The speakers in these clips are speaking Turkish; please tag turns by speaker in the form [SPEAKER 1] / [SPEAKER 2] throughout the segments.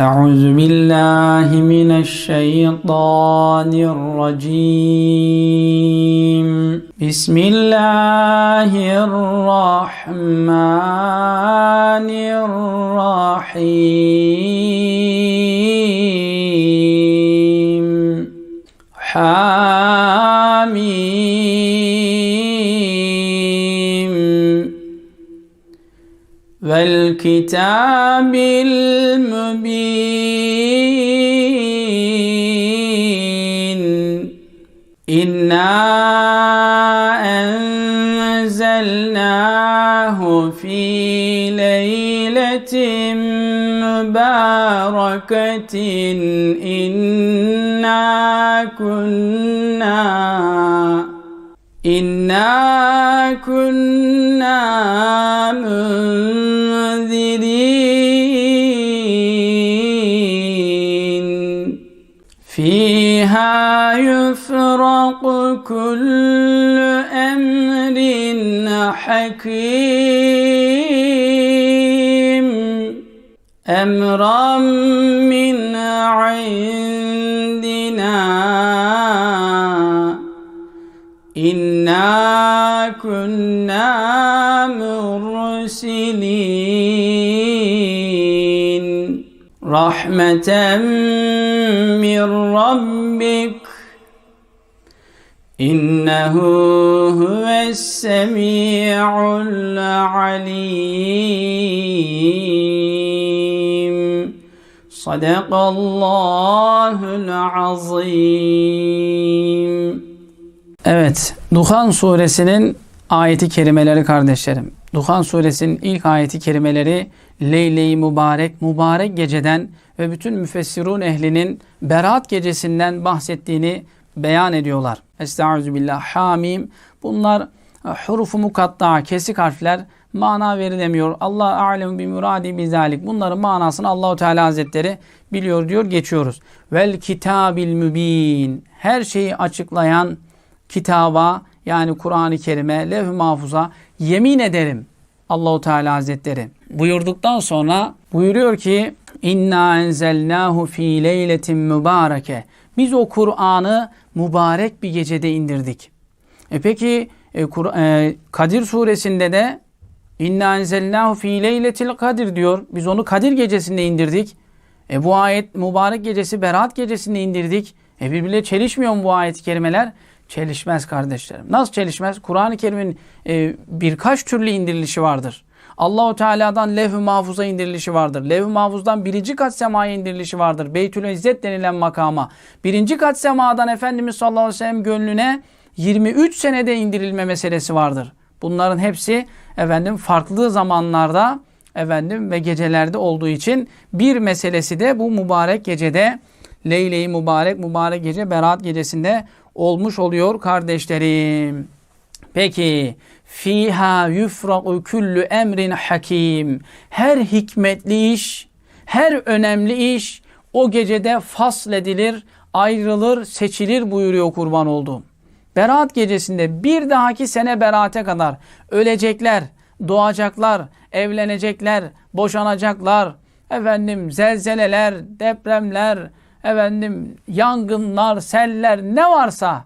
[SPEAKER 1] أعوذ بالله من الشيطان الرجيم. بسم الله الرحمن الرحيم. حميم والكتاب المبين. إنا أنزلناه في ليلة مباركة. إنا كنا إنا كنا منذرين يفرق كل أمر حكيم. أمرا من عندنا. إنا كنا مرسلين. رحمة من ربك إنه هو السميع العليم صدق الله العظيم Evet, Duhan suresinin ayeti kerimeleri kardeşlerim. Duhan suresinin ilk ayeti kerimeleri Leyle-i Mübarek, mübarek geceden ve bütün müfessirun ehlinin Berat gecesinden bahsettiğini beyan ediyorlar. Estağfirullah. Hamim. Bunlar e, hurufu mukatta, kesik harfler mana verilemiyor. Allah alem bi muradi bizalik. Bunların manasını Allahu Teala Hazretleri biliyor diyor geçiyoruz. Vel kitabil mübin. Her şeyi açıklayan kitaba yani Kur'an-ı Kerim'e, levh-i mahfuza yemin ederim Allahu Teala Hazretleri buyurduktan sonra buyuruyor ki inna enzelnahu fi leyletin mübareke. Biz o Kur'an'ı mübarek bir gecede indirdik. E peki e, Kur- e, Kadir suresinde de inna enzelnahu fi leyletil kadir diyor. Biz onu Kadir gecesinde indirdik. E bu ayet mübarek gecesi Berat gecesinde indirdik. E birbirle çelişmiyor mu bu ayet-i kerimeler? Çelişmez kardeşlerim. Nasıl çelişmez? Kur'an-ı Kerim'in e, birkaç türlü indirilişi vardır. Allahu Teala'dan levh-i mahfuza indirilişi vardır. Levh-i mahfuzdan birinci kat semaya indirilişi vardır. Beytül İzzet denilen makama. Birinci kat semadan Efendimiz sallallahu aleyhi ve sellem gönlüne 23 senede indirilme meselesi vardır. Bunların hepsi efendim farklı zamanlarda efendim ve gecelerde olduğu için bir meselesi de bu mübarek gecede Leyle-i Mübarek mübarek gece Berat gecesinde olmuş oluyor kardeşlerim. Peki fiha yufra'u kullu emrin hakim. Her hikmetli iş, her önemli iş o gecede fasledilir, ayrılır, seçilir buyuruyor kurban olduğum. Berat gecesinde bir dahaki sene berate kadar ölecekler, doğacaklar, evlenecekler, boşanacaklar, efendim zelzeleler, depremler, efendim yangınlar, seller ne varsa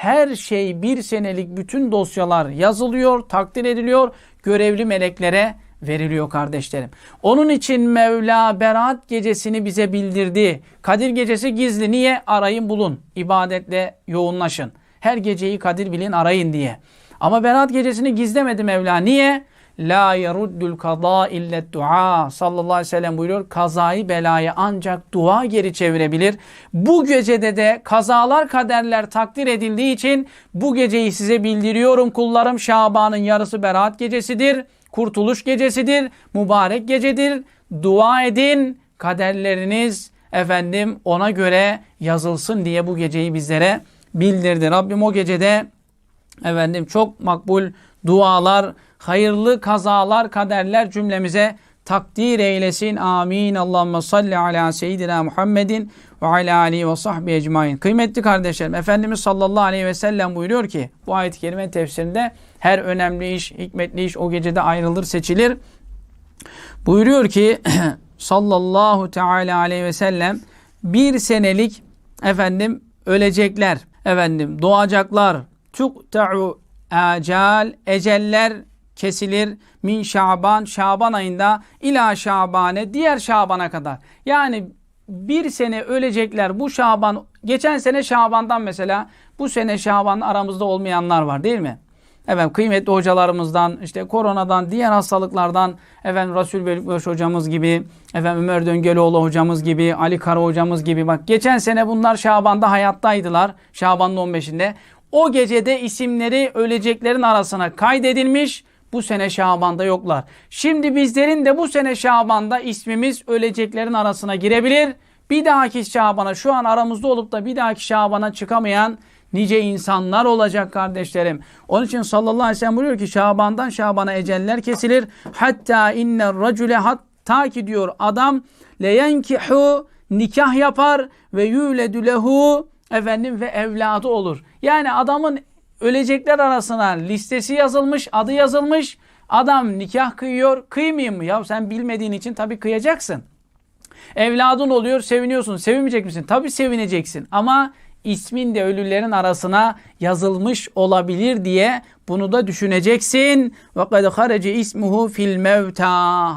[SPEAKER 1] her şey bir senelik bütün dosyalar yazılıyor, takdir ediliyor, görevli meleklere veriliyor kardeşlerim. Onun için Mevla Berat gecesini bize bildirdi. Kadir gecesi gizli. Niye? Arayın bulun. İbadetle yoğunlaşın. Her geceyi Kadir bilin arayın diye. Ama Berat gecesini gizlemedi Mevla. Niye? La yeruddul kaza illet dua sallallahu aleyhi ve sellem buyuruyor. Kazayı belayı ancak dua geri çevirebilir. Bu gecede de kazalar kaderler takdir edildiği için bu geceyi size bildiriyorum kullarım. Şaban'ın yarısı Berat gecesidir. Kurtuluş gecesidir. Mübarek gecedir. Dua edin. Kaderleriniz efendim ona göre yazılsın diye bu geceyi bizlere bildirdi. Rabbim o gecede efendim çok makbul dualar, hayırlı kazalar, kaderler cümlemize takdir eylesin. Amin. Allahümme salli ala seyyidina Muhammedin ve ala alihi ve sahbihi ecmain. Kıymetli kardeşlerim, Efendimiz sallallahu aleyhi ve sellem buyuruyor ki bu ayet-i kerime tefsirinde her önemli iş, hikmetli iş o gecede ayrılır, seçilir. Buyuruyor ki sallallahu teala aleyhi ve sellem bir senelik efendim ölecekler, efendim doğacaklar, tuqta'u acal, eceller kesilir min Şaban, Şaban ayında ila Şabane, diğer Şaban'a kadar. Yani bir sene ölecekler bu Şaban, geçen sene Şaban'dan mesela bu sene Şaban aramızda olmayanlar var değil mi? Efendim kıymetli hocalarımızdan, işte koronadan, diğer hastalıklardan, efendim Resul Bölükbaş hocamız gibi, efendim Ömer Döngeloğlu hocamız gibi, Ali Kara hocamız gibi. Bak geçen sene bunlar Şaban'da hayattaydılar. Şaban'ın 15'inde. O gecede isimleri öleceklerin arasına kaydedilmiş. Bu sene Şaban'da yoklar. Şimdi bizlerin de bu sene Şaban'da ismimiz öleceklerin arasına girebilir. Bir dahaki Şaban'a şu an aramızda olup da bir dahaki Şaban'a çıkamayan nice insanlar olacak kardeşlerim. Onun için sallallahu aleyhi ve sellem buyuruyor ki Şaban'dan Şaban'a eceller kesilir. Hatta inner racule hatta ki diyor adam leyenkihu nikah yapar ve yüledü lehu efendim ve evladı olur. Yani adamın ölecekler arasına listesi yazılmış, adı yazılmış. Adam nikah kıyıyor. Kıymayayım mı? Ya sen bilmediğin için tabii kıyacaksın. Evladın oluyor, seviniyorsun. Sevinmeyecek misin? Tabii sevineceksin. Ama ismin de ölülerin arasına yazılmış olabilir diye bunu da düşüneceksin. Ve kad harece ismuhu fil mevta.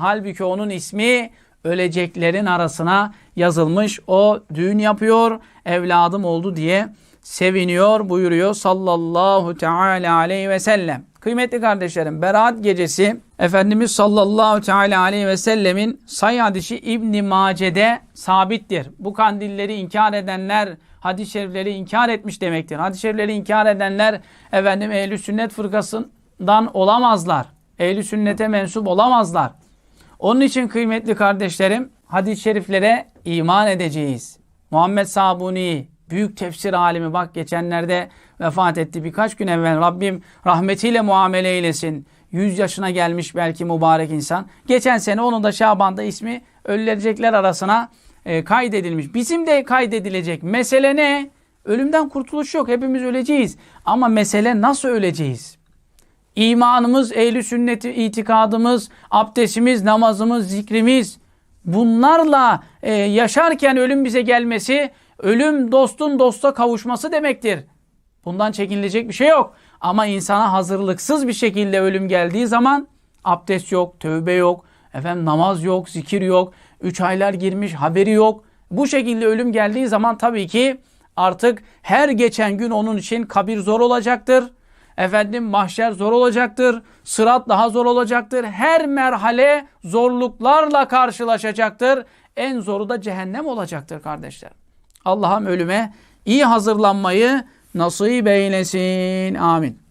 [SPEAKER 1] Halbuki onun ismi öleceklerin arasına yazılmış. O düğün yapıyor, evladım oldu diye seviniyor buyuruyor sallallahu teala aleyhi ve sellem. Kıymetli kardeşlerim Berat gecesi Efendimiz sallallahu teala aleyhi ve sellemin say hadisi İbn Mace'de sabittir. Bu kandilleri inkar edenler hadis-i şerifleri inkar etmiş demektir. Hadis-i şerifleri inkar edenler efendim ehl sünnet fırkasından olamazlar. ehl sünnete mensup olamazlar. Onun için kıymetli kardeşlerim hadis-i şeriflere iman edeceğiz. Muhammed Sabuni büyük tefsir alimi bak geçenlerde vefat etti. Birkaç gün evvel Rabbim rahmetiyle muamele eylesin. 100 yaşına gelmiş belki mübarek insan. Geçen sene onun da Şaban'da ismi ölülecekler arasına e, kaydedilmiş. Bizim de kaydedilecek. Mesele ne? Ölümden kurtuluş yok. Hepimiz öleceğiz. Ama mesele nasıl öleceğiz? İmanımız, ehli sünneti itikadımız, abdestimiz, namazımız, zikrimiz bunlarla e, yaşarken ölüm bize gelmesi, ölüm dostun dosta kavuşması demektir. Bundan çekinilecek bir şey yok. Ama insana hazırlıksız bir şekilde ölüm geldiği zaman abdest yok, tövbe yok, efendim namaz yok, zikir yok, üç aylar girmiş haberi yok. Bu şekilde ölüm geldiği zaman tabii ki artık her geçen gün onun için kabir zor olacaktır. Efendim mahşer zor olacaktır. Sırat daha zor olacaktır. Her merhale zorluklarla karşılaşacaktır. En zoru da cehennem olacaktır kardeşler. Allah'ım ölüme iyi hazırlanmayı nasip eylesin. Amin.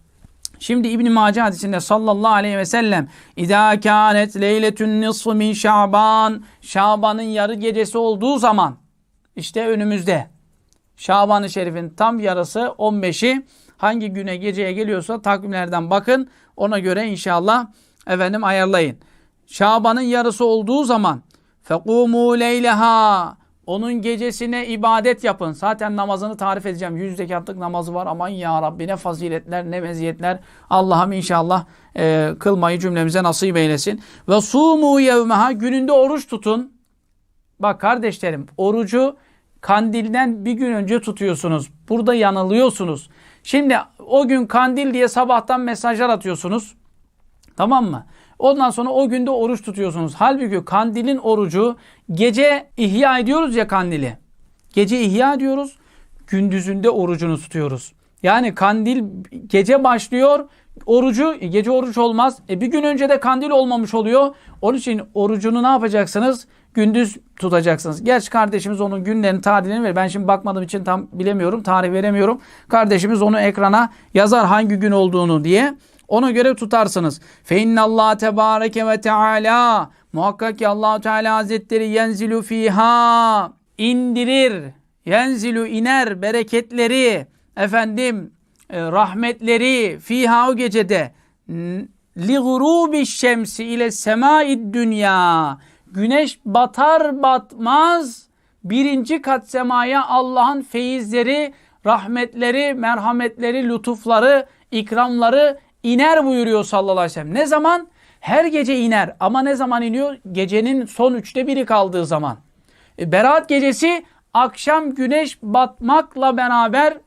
[SPEAKER 1] Şimdi İbn Mace hadisinde sallallahu aleyhi ve sellem İzâ kânet leyletün nisfu min Şaban Şaban'ın yarı gecesi olduğu zaman işte önümüzde Şaban-ı Şerif'in tam yarısı 15'i hangi güne geceye geliyorsa takvimlerden bakın ona göre inşallah efendim ayarlayın. Şaban'ın yarısı olduğu zaman fekumu leyleha onun gecesine ibadet yapın. Zaten namazını tarif edeceğim. Yüz rekatlık namazı var. Aman ya Rabbi ne faziletler ne meziyetler. Allah'ım inşallah e, kılmayı cümlemize nasip eylesin. Ve sumu yevmeha gününde oruç tutun. Bak kardeşlerim orucu kandilden bir gün önce tutuyorsunuz. Burada yanılıyorsunuz. Şimdi o gün kandil diye sabahtan mesajlar atıyorsunuz. Tamam mı? Ondan sonra o günde oruç tutuyorsunuz. Halbuki kandilin orucu gece ihya ediyoruz ya kandili. Gece ihya ediyoruz. Gündüzünde orucunu tutuyoruz. Yani kandil gece başlıyor. Orucu gece oruç olmaz. E bir gün önce de kandil olmamış oluyor. Onun için orucunu ne yapacaksınız? Gündüz tutacaksınız. Gerçi kardeşimiz onun günlerini, tarihlerini verir. Ben şimdi bakmadığım için tam bilemiyorum. Tarih veremiyorum. Kardeşimiz onu ekrana yazar hangi gün olduğunu diye. Ona göre tutarsınız. Fe innallah tebareke ve teala muhakkak ki Allah Teala Hazretleri yenzilu fiha indirir. Yenzilu iner bereketleri efendim e, rahmetleri fiha o gecede li gurubi şemsi ile semai dünya güneş batar batmaz birinci kat semaya Allah'ın feyizleri, rahmetleri, merhametleri, lütufları, ikramları iner buyuruyor sallallahu aleyhi ve sellem. Ne zaman? Her gece iner ama ne zaman iniyor? Gecenin son üçte biri kaldığı zaman. E, Berat gecesi akşam güneş batmakla beraber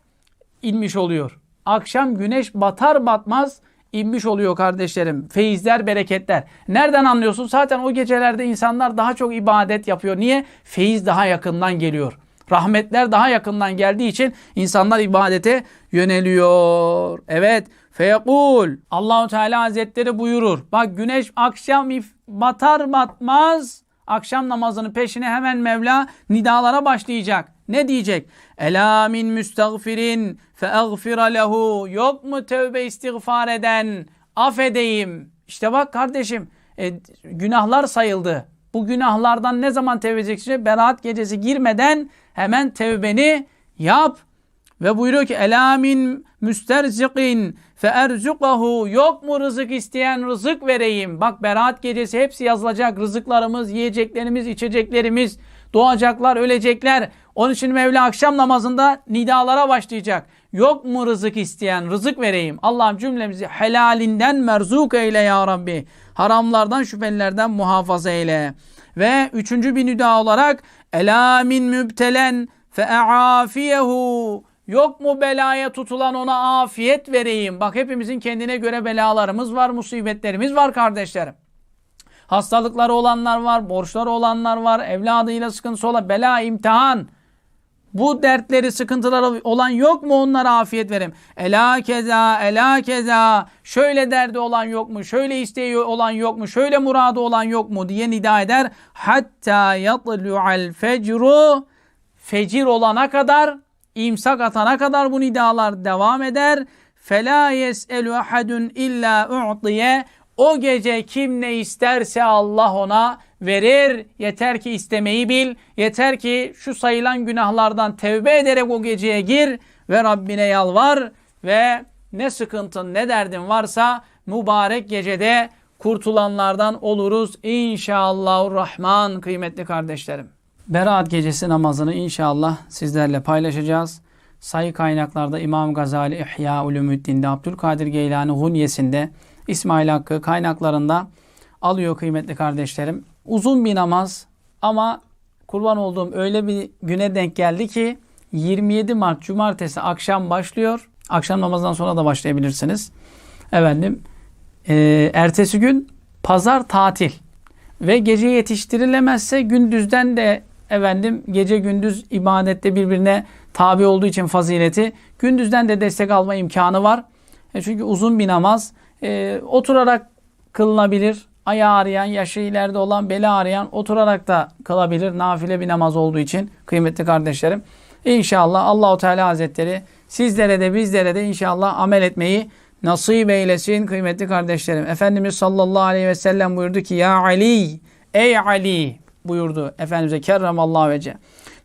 [SPEAKER 1] inmiş oluyor. Akşam güneş batar batmaz inmiş oluyor kardeşlerim. Feyizler, bereketler. Nereden anlıyorsun? Zaten o gecelerde insanlar daha çok ibadet yapıyor. Niye? Feyiz daha yakından geliyor. Rahmetler daha yakından geldiği için insanlar ibadete yöneliyor. Evet. Feyekul. Allahu Teala Hazretleri buyurur. Bak güneş akşam batar batmaz akşam namazının peşine hemen Mevla nidalara başlayacak. Ne diyecek? Ela min müstagfirin fe agfira lehu. Yok mu tövbe istiğfar eden? Affedeyim. İşte bak kardeşim e, günahlar sayıldı. Bu günahlardan ne zaman tevbe edeceksin? Berat gecesi girmeden hemen tevbeni yap. Ve buyuruyor ki Ela min müsterzikin fe erzukahu yok mu rızık isteyen rızık vereyim. Bak beraat gecesi hepsi yazılacak. Rızıklarımız, yiyeceklerimiz, içeceklerimiz, doğacaklar, ölecekler. Onun için Mevla akşam namazında nidalara başlayacak. Yok mu rızık isteyen rızık vereyim. Allah'ım cümlemizi helalinden merzuk eyle ya Rabbi. Haramlardan şüphelilerden muhafaza eyle. Ve üçüncü bir nida olarak Ela min mübtelen fe afiyehu Yok mu belaya tutulan ona afiyet vereyim. Bak hepimizin kendine göre belalarımız var, musibetlerimiz var kardeşlerim. Hastalıkları olanlar var, borçları olanlar var, evladıyla sıkıntısı olan bela, imtihan. Bu dertleri, sıkıntıları olan yok mu onlara afiyet vereyim. Ela keza, ela keza. Şöyle derdi olan yok mu? Şöyle isteği olan yok mu? Şöyle muradı olan yok mu? diye nida eder. Hatta yatlu'al fecru. Fecir olana kadar imsak atana kadar bu nidalar devam eder. Fela yes'elu ahadun illa u'tiye. O gece kim ne isterse Allah ona verir. Yeter ki istemeyi bil. Yeter ki şu sayılan günahlardan tevbe ederek o geceye gir ve Rabbine yalvar ve ne sıkıntın ne derdin varsa mübarek gecede kurtulanlardan oluruz inşallahurrahman kıymetli kardeşlerim. Berat gecesi namazını inşallah sizlerle paylaşacağız. Sayı kaynaklarda İmam Gazali İhya Ulumuddin'de Abdülkadir Geylani Hunyesinde İsmail Hakkı kaynaklarında alıyor kıymetli kardeşlerim. Uzun bir namaz ama kurban olduğum öyle bir güne denk geldi ki 27 Mart Cumartesi akşam başlıyor. Akşam namazdan sonra da başlayabilirsiniz. Efendim e, ertesi gün pazar tatil ve gece yetiştirilemezse gündüzden de efendim gece gündüz ibadette birbirine tabi olduğu için fazileti gündüzden de destek alma imkanı var. E çünkü uzun bir namaz e, oturarak kılınabilir. Ayağı ağrıyan, yaşı ileride olan, beli ağrıyan oturarak da kılabilir. Nafile bir namaz olduğu için kıymetli kardeşlerim. İnşallah Allahu Teala Hazretleri sizlere de bizlere de inşallah amel etmeyi nasip eylesin kıymetli kardeşlerim. Efendimiz sallallahu aleyhi ve sellem buyurdu ki ya Ali ey Ali buyurdu Efendimiz'e kerremallahu vece.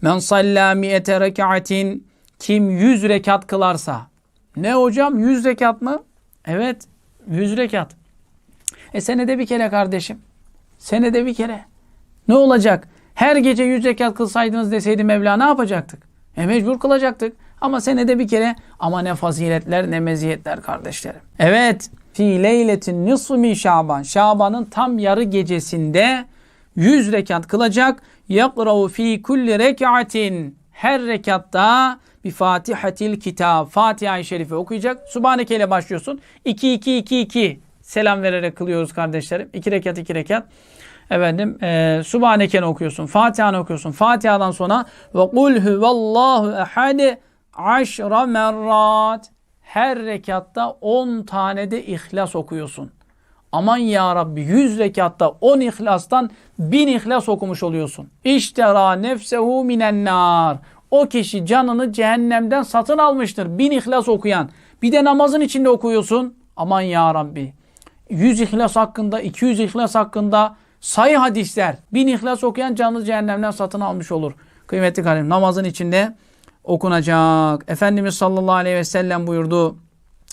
[SPEAKER 1] Men salla mi'ete rekaatin kim yüz rekat kılarsa. Ne hocam yüz rekat mı? Evet yüz rekat. E senede bir kere kardeşim. Senede bir kere. Ne olacak? Her gece yüz rekat kılsaydınız deseydi Mevla ne yapacaktık? E mecbur kılacaktık. Ama senede bir kere ama ne faziletler ne meziyetler kardeşlerim. Evet. Fi leyletin nisfu min şaban. Şaban'ın tam yarı gecesinde 100 rekat kılacak. Yakra'u fi kulli rekatin. Her rekatta bir Fatihatil kitab. Fatiha-i Şerife okuyacak. Subhaneke ile başlıyorsun. 2 2 2 2 selam vererek kılıyoruz kardeşlerim. 2 rekat 2 rekat. Efendim e, Subhaneken okuyorsun. Fatiha'nı okuyorsun. Fatiha'dan sonra ve kul huvallahu ehad aşra merrat. Her rekatta 10 tane de ihlas okuyorsun. Aman ya Rabbi 100 rekatta 10 ihlastan 1000 ihlas okumuş oluyorsun. İştera nefsehu minen nar. O kişi canını cehennemden satın almıştır. 1000 ihlas okuyan. Bir de namazın içinde okuyorsun. Aman ya Rabbi. 100 ihlas hakkında, 200 ihlas hakkında sayı hadisler. 1000 ihlas okuyan canını cehennemden satın almış olur. Kıymetli kardeşim namazın içinde okunacak. Efendimiz sallallahu aleyhi ve sellem buyurdu.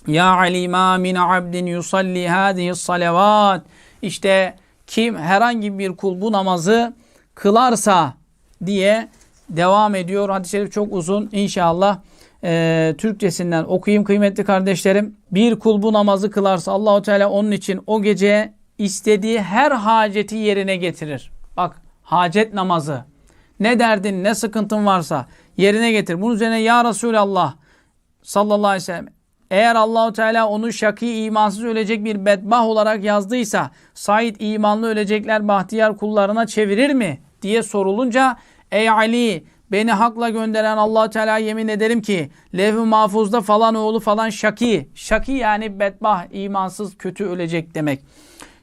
[SPEAKER 1] Ya Ali ma min abdin yusalli hadihi salavat. İşte kim herhangi bir kul bu namazı kılarsa diye devam ediyor. Hadis-i şerif çok uzun. İnşallah e, Türkçesinden okuyayım kıymetli kardeşlerim. Bir kul bu namazı kılarsa Allahu Teala onun için o gece istediği her haceti yerine getirir. Bak hacet namazı. Ne derdin, ne sıkıntın varsa yerine getir. Bunun üzerine ya Resulallah sallallahu aleyhi ve sellem eğer Allahu Teala onu şaki imansız ölecek bir bedbah olarak yazdıysa Said imanlı ölecekler bahtiyar kullarına çevirir mi diye sorulunca ey Ali beni hakla gönderen allah Teala yemin ederim ki levh-i mahfuzda falan oğlu falan şaki. Şaki yani bedbah, imansız, kötü ölecek demek.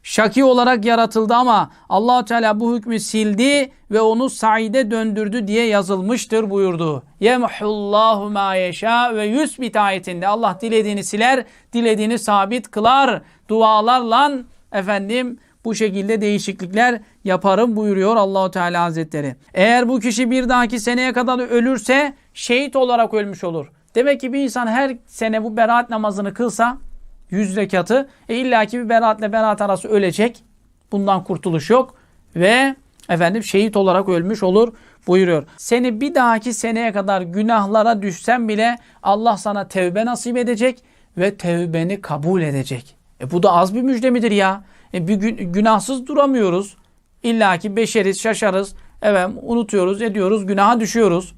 [SPEAKER 1] Şaki olarak yaratıldı ama allah Teala bu hükmü sildi ve onu saide döndürdü diye yazılmıştır buyurdu. Yemhullahu ma yeşâ ve yusbit ayetinde Allah dilediğini siler, dilediğini sabit kılar. Dualarla efendim bu şekilde değişiklikler yaparım buyuruyor Allahu Teala Hazretleri. Eğer bu kişi bir dahaki seneye kadar ölürse şehit olarak ölmüş olur. Demek ki bir insan her sene bu beraat namazını kılsa 100 rekatı e illaki bir beraatle beraat arası ölecek. Bundan kurtuluş yok ve efendim şehit olarak ölmüş olur buyuruyor. Seni bir dahaki seneye kadar günahlara düşsen bile Allah sana tevbe nasip edecek ve tevbeni kabul edecek. E bu da az bir müjde midir ya? E bir gün, günahsız duramıyoruz. İlla ki beşeriz, şaşarız. Evet unutuyoruz, ediyoruz, günaha düşüyoruz.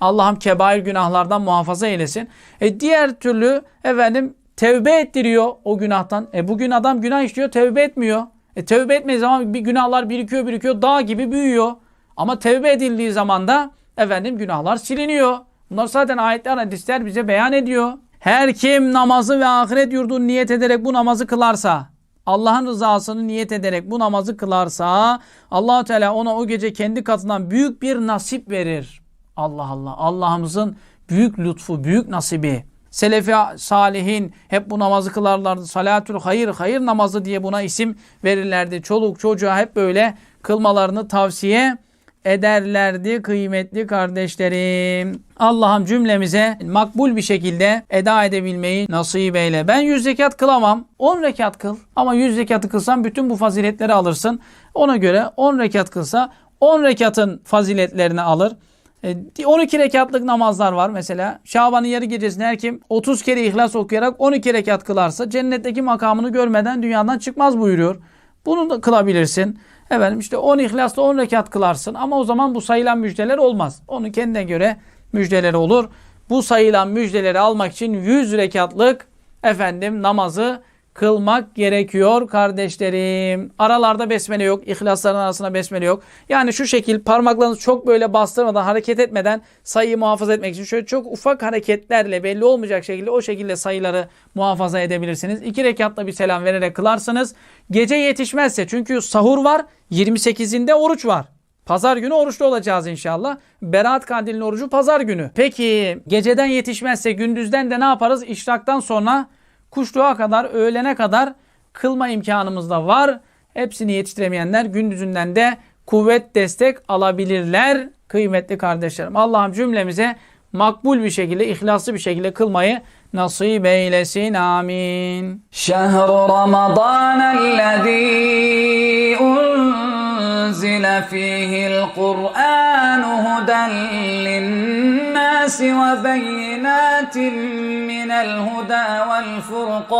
[SPEAKER 1] Allah'ım kebair günahlardan muhafaza eylesin. E diğer türlü efendim tevbe ettiriyor o günahtan. E bugün adam günah işliyor, tevbe etmiyor. E tevbe etmediği zaman bir günahlar birikiyor, birikiyor, dağ gibi büyüyor. Ama tevbe edildiği zaman da efendim günahlar siliniyor. Bunlar zaten ayetler, hadisler bize beyan ediyor. Her kim namazı ve ahiret yurdunu niyet ederek bu namazı kılarsa, Allah'ın rızasını niyet ederek bu namazı kılarsa allah Teala ona o gece kendi katından büyük bir nasip verir. Allah Allah. Allah'ımızın büyük lütfu, büyük nasibi. Selefi salihin hep bu namazı kılarlardı. Salatül hayır, hayır namazı diye buna isim verirlerdi. Çoluk çocuğa hep böyle kılmalarını tavsiye ederlerdi kıymetli kardeşlerim. Allah'ım cümlemize makbul bir şekilde eda edebilmeyi nasip eyle. Ben 100 rekat kılamam. 10 rekat kıl. Ama 100 rekatı kılsan bütün bu faziletleri alırsın. Ona göre 10 rekat kılsa 10 rekatın faziletlerini alır. 12 e, rekatlık namazlar var mesela. Şaban'ın yarı gecesinde her kim 30 kere ihlas okuyarak 12 rekat kılarsa cennetteki makamını görmeden dünyadan çıkmaz buyuruyor. Bunu da kılabilirsin. Efendim işte 10 ihlasla 10 rekat kılarsın ama o zaman bu sayılan müjdeler olmaz. Onun kendine göre müjdeleri olur. Bu sayılan müjdeleri almak için 100 rekatlık efendim namazı kılmak gerekiyor kardeşlerim. Aralarda besmele yok. İhlasların arasında besmele yok. Yani şu şekil parmaklarınızı çok böyle bastırmadan hareket etmeden sayıyı muhafaza etmek için şöyle çok ufak hareketlerle belli olmayacak şekilde o şekilde sayıları muhafaza edebilirsiniz. İki rekatla bir selam vererek kılarsınız. Gece yetişmezse çünkü sahur var 28'inde oruç var. Pazar günü oruçlu olacağız inşallah. Berat kandilinin orucu pazar günü. Peki geceden yetişmezse gündüzden de ne yaparız? İşraktan sonra kuşluğa kadar, öğlene kadar kılma imkanımız da var. Hepsini yetiştiremeyenler gündüzünden de kuvvet destek alabilirler kıymetli kardeşlerim. Allah'ım cümlemize makbul bir şekilde, ihlaslı bir şekilde kılmayı nasip eylesin. Amin.
[SPEAKER 2] Şehru Ramazan ellezî unzile fîhil Kur'an huden للناس وبينات من الهدى والفرقان.